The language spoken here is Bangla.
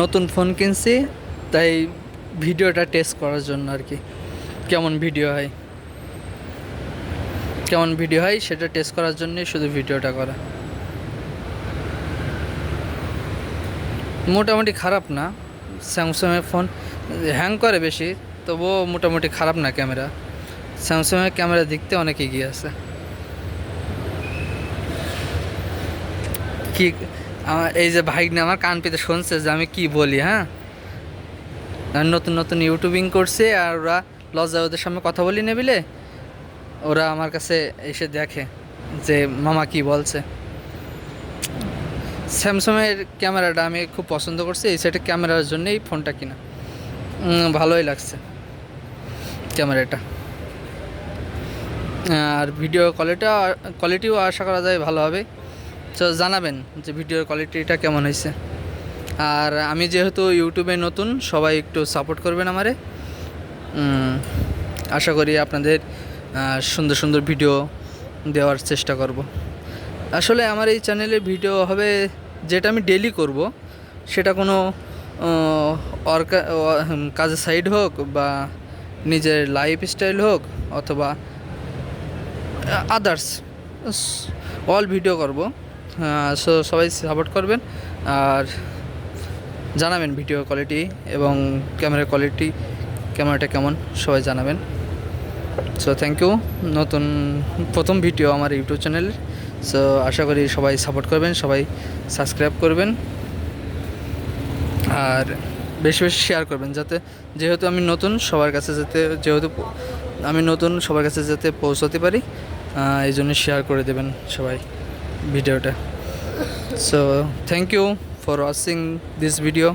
নতুন ফোন কিনছি, তাই ভিডিওটা টেস্ট করার জন্য আর কি। কেমন ভিডিও হয়? কেমন ভিডিও হয় সেটা টেস্ট করার জন্যই শুধু ভিডিওটা করা। মোটামুটি খারাপ না স্যামসাংয়ের ফোন হ্যাং করে বেশি, তবুও মোটামুটি খারাপ না ক্যামেরা স্যামসাংয়ের ক্যামেরা দেখতে অনেক এগিয়ে আছে। কি আমার এই যে ভাইগনে আমার কান পেতে শুনছে যে আমি কি বলি হ্যাঁ? নতুন নতুন ইউটিউবিং করছে আর ওরা লজ্জা ওদের সামনে কথা বলি নেবিলে ওরা আমার কাছে এসে দেখে যে মামা কি বলছে। স্যামসাংয়ের ক্যামেরাটা আমি খুব পছন্দ করছি, এই সেটের ক্যামেরার জন্যই ফোনটা কিনা। ভালোই লাগছে ক্যামেরাটা। আর ভিডিও কোয়ালিটি কোয়ালিটিও আশা করা যায় ভালো হবে। তো জানাবেন যে ভিডিওর কোয়ালিটিটা কেমন হয়েছে। আর আমি যেহেতু ইউটিউবে নতুন, সবাই একটু সাপোর্ট করবেন আমারে। আশা করি আপনাদের সুন্দর সুন্দর ভিডিও দেওয়ার চেষ্টা করব। আসলে আমার এই চ্যানেলে ভিডিও হবে, যেটা আমি ডেলি করব, সেটা কোনো কাজের সাইড হোক বা নিজের লাইফ স্টাইল হোক অথবা আদার্স অল ভিডিও করব। সো সবাই সাপোর্ট করবেন আর জানাবেন ভিডিও কোয়ালিটি এবং ক্যামেরা কোয়ালিটি ক্যামেরাটা কেমন, সবাই জানাবেন। সো থ্যাংক ইউ নতুন, প্রথম ভিডিও আমার ইউটিউব চ্যানেলের সো আশা করি সবাই সাপোর্ট করবেন, সবাই সাবস্ক্রাইব করবেন। আর বেশি বেশি শেয়ার করবেন, যাতে যেহেতু আমি নতুন, সবার কাছে যাতে যেহেতু আমি নতুন, সবার কাছে যাতে পৌঁছাতে পারি এই জন্য শেয়ার করে দেবেন সবাই। ভিডিওটা so thank you for watching this video